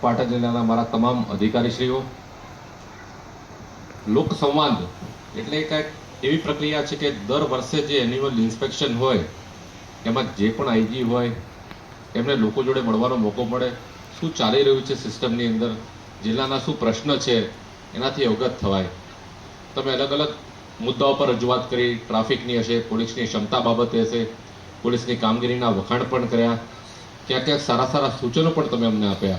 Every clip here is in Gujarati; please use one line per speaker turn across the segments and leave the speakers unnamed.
પાટણ જિલ્લાના મારા તમામ અધિકારીશ્રીઓ, લોક સંવાદ એટલે કાંઈક એવી પ્રક્રિયા છે કે દર વર્ષે જે એન્યુઅલ ઇન્સ્પેક્શન હોય, એમાં જે પણ આઈજી હોય, એમને લોકો જોડે મળવાનો મોકો મળે. શું ચાલી રહ્યું છે સિસ્ટમની અંદર? જિલ્લાના શું પ્રશ્ન છે? એનાથી અવગત થવાય. તમે અલગ અલગ મુદ્દાઓ પર રજૂઆત કરી. ટ્રાફિકની હશે, પોલીસની ક્ષમતા બાબતે હશે, પોલીસની કામગીરીના વખાણ પણ કર્યા. ક્યાંક ક્યાંક સારા સારા સૂચનો પણ તમે અમને આપ્યા.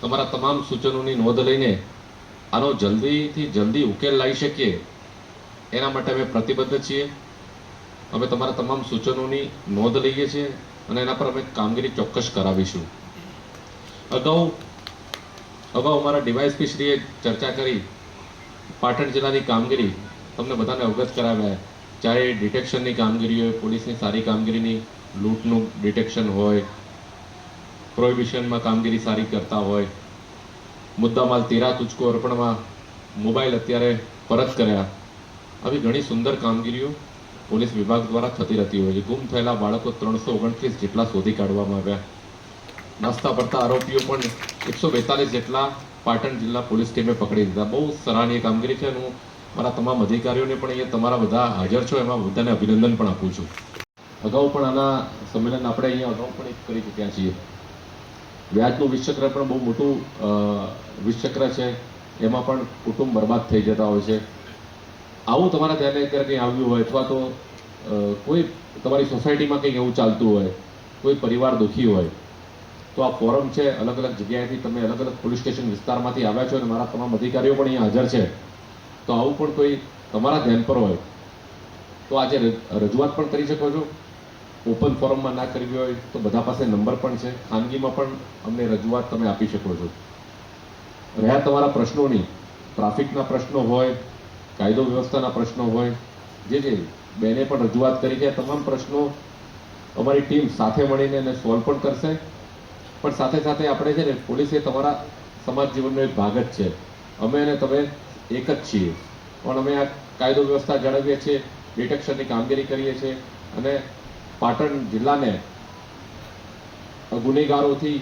તમારા તમામ સૂચનોની નોંધ લઈને આનો જલ્દીથી જલ્દી ઉકેલ લાવી શકીએ. એના માટે અમે પ્રતિબદ્ધ છીએ. અમે તમારા તમામ સૂચનોની નોંધ લઈએ છીએ અને એના પર અમે કામગીરી ચોક્કસ કરાવીશું. અગાઉ અગાઉ અમારા ડીવાયએસપી શ્રીએ ચર્ચા કરી. પાટણ જિલ્લાની કામગીરી તમને બધાને અવગત કરાવ્યા. ચાહે ડિટેક્શનની કામગીરી હોય પોલીસની સારી કામગીરીની, લૂંટનું ડિટેક્શન હોય પ્રોહિબિશનમાં કામગીરી સારી કરતા હોય, મુદ્દામાલ તેરા તુચકો અર્પણમાં મોબાઈલ અત્યારે પરત કર્યા. આવી ઘણી સુંદર કામગીરીઓ પોલીસ વિભાગ દ્વારા થતી રહેતી હોય છે. ગુમ થયેલા બાળકો ત્રણસો ઓગણત્રીસ જેટલા શોધી કાઢવામાં આવ્યા. નાસ્તા પડતા આરોપીઓ પણ એકસો બેતાલીસ જેટલા પાટણ જિલ્લા પોલીસ ટીમે પકડી દીધા. બહુ સરાહનીય કામગીરી છે હું મારા તમામ અધિકારીઓને પણ અહીંયા તમારા બધા હાજર છો. એમાં બધાને અભિનંદન પણ આપું છું. અગાઉ પણ આના સંમેલન આપણે અહીંયા અગાઉ પણ કરી ચૂક્યા છીએ. વ્યાજનું વિષચક્ર પણ બહુ મોટું વિષચક્ર છે. એમાં પણ કુટુંબ બરબાદ થઈ જતા હોય છે. આવું તમારા ધ્યાને અત્યારે કંઈ આવ્યું હોય અથવા તો કોઈ તમારી સોસાયટીમાં કંઈક એવું ચાલતું હોય, કોઈ પરિવાર દુઃખી હોય, તો આ ફોરમ છે, અલગ અલગ જગ્યાએથી તમે અલગ અલગ પોલીસ સ્ટેશન વિસ્તારમાંથી આવ્યા છો અને મારા તમામ અધિકારીઓ પણ અહીંયા હાજર છે. તો આવું પણ કોઈ તમારા ધ્યાન પર હોય. તો આજે રજ- રજૂઆત પણ કરી શકો છો. ઓપન ફોરમમાં ના કરવી હોય તો બધા પાસે નંબર પણ છે. ખાનગીમાં પણ અમને રજૂઆત તમે આપી શકો છો. રહ્યા તમારા પ્રશ્નોની, ટ્રાફિકના પ્રશ્નો હોય, કાયદો વ્યવસ્થાના પ્રશ્નો હોય, જે જે બેને પણ રજૂઆત કરી છે તમામ પ્રશ્નો અમારી ટીમ સાથે મળીને એને સોલ્વ પણ કરશે. પણ સાથે સાથે આપણે છે ને, પોલીસ એ તમારા સમાજ જીવનનો એક ભાગ જ છે. અમે અને તમે એક જ છીએ. પણ અમે આ કાયદો વ્યવસ્થા જાળવીએ છીએ, ડિટેક્શનની કામગીરી કરીએ છીએ અને પાટણ જિલ્લાને ગુનેગારોથી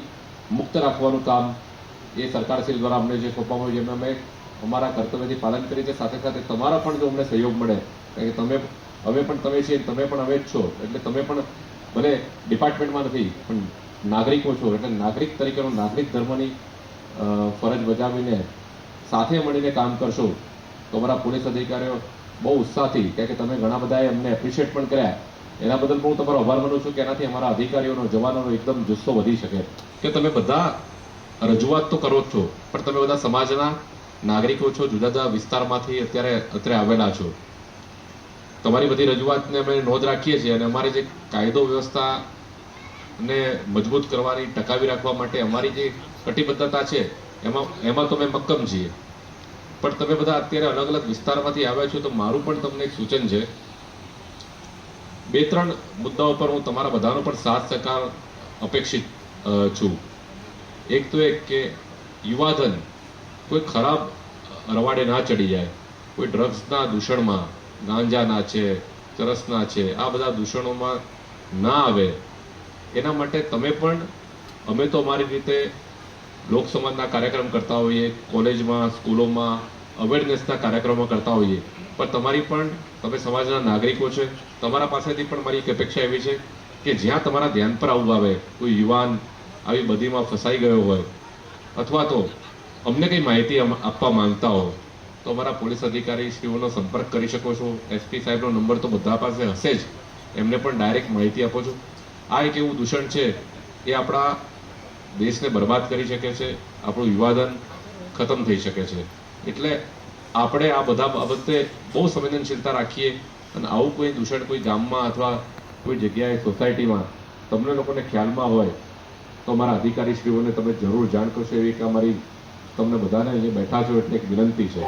મુક્ત રાખવાનું કામ એ સરકારશ્રી દ્વારા અમને જે સોંપવામાં આવ્યું એમાં અમે અમારા કર્તવ્યથી પાલન કરીએ છીએ સાથે સાથે તમારા પણ જો અમને સહયોગ મળે, કારણ કે તમે અમે પણ તમે છીએ, તમે પણ અમે જ છો, એટલે તમે પણ ભલે ડિપાર્ટમેન્ટમાં નથી, પણ નાગરિકો છો, એટલે નાગરિક તરીકેનો નાગરિક ધર્મની ફરજ બજાવીને સાથે મળીને કામ કરશો, તો અમારા પોલીસ અધિકારીઓ બહુ ઉત્સાહથી, કારણ કે તમે ઘણા બધાએ અમને એપ્રિશિએટ પણ કર્યા. એના બદલ હું તમારો આભાર માનું છું કે એનાથી અમારા અધિકારીઓનો, જવાનોનો એકદમ જુસ્સો વધી શકે. કે તમે બધા રજૂઆત તો કરો જ છો, પણ તમે બધા સમાજના નાગરિકો છો જુદા જુદા વિસ્તારમાંથી અત્યારે અત્યારે આવેલા છો. તમારી બધી રજૂઆતને અમે નોંધ રાખીએ છીએ અને અમારી જે કાયદો વ્યવસ્થા ને મજબૂત કરવાની, ટકાવી રાખવા માટે અમારી જે કટિબદ્ધતા છે, એમાં એમાં તો અમે મક્કમ છીએ. પણ તમે બધા અત્યારે અલગ અલગ વિસ્તારમાંથી આવ્યા છો, તો મારું પણ તમને એક સૂચન છે. બે ત્રણ મુદ્દાઓ પર હું તમારા બધાનો પણ સાથ સહકાર અપેક્ષિત છું. એક તો એક કે યુવાધન કોઈ ખરાબ રવાડે ના ચડી જાય. કોઈ ડ્રગ્સના દૂષણમાં ગાંજાના છે, ચરસના છે, આ બધા દૂષણોમાં ના આવે. એના માટે તમે પણ, અમે તો અમારી રીતે લોક સમાજના કાર્યક્રમ કરતા હોઈએ, કોલેજમાં, સ્કૂલોમાં, અવેરનેસના કાર્યક્રમો કરતા હોઈએ. પણ તમારી પણ, તમે સમાજના નાગરિકો છે, તમારા પાસેથી પણ મારી એક અપેક્ષા એવી છે કે જ્યાં તમારા ધ્યાન પર આવવું આવે કોઈ યુવાન આવી બધીમાં ફસાઈ ગયો હોય, અથવા તો અમને કંઈ માહિતી આપવા માંગતા હો, તો અમારા પોલીસ અધિકારી શ્રીઓનો સંપર્ક કરી શકો છો. એસપી સાહેબનો નંબર તો બધા પાસે હશે જ. એમને પણ ડાયરેક્ટ માહિતી આપો છો. આ એક એવું દૂષણ છે એ આપણા દેશને બરબાદ કરી શકે છે, આપણું યુવાધન ખતમ થઈ શકે છે. એટલે આપણે આ બધા બાબતે બહુ સંવેદનશીલતા રાખીએ અને આવું કોઈ દૂષણ કોઈ ગામમાં અથવા કોઈ જગ્યાએ સોસાયટીમાં તમને લોકોને ખ્યાલમાં હોય તો અમારા અધિકારીશ્રીઓને તમે જરૂર જાણ કરશો એવી કે અમારી તમને બધાને અહીંયા બેઠા છો એટલે એક વિનંતી છે.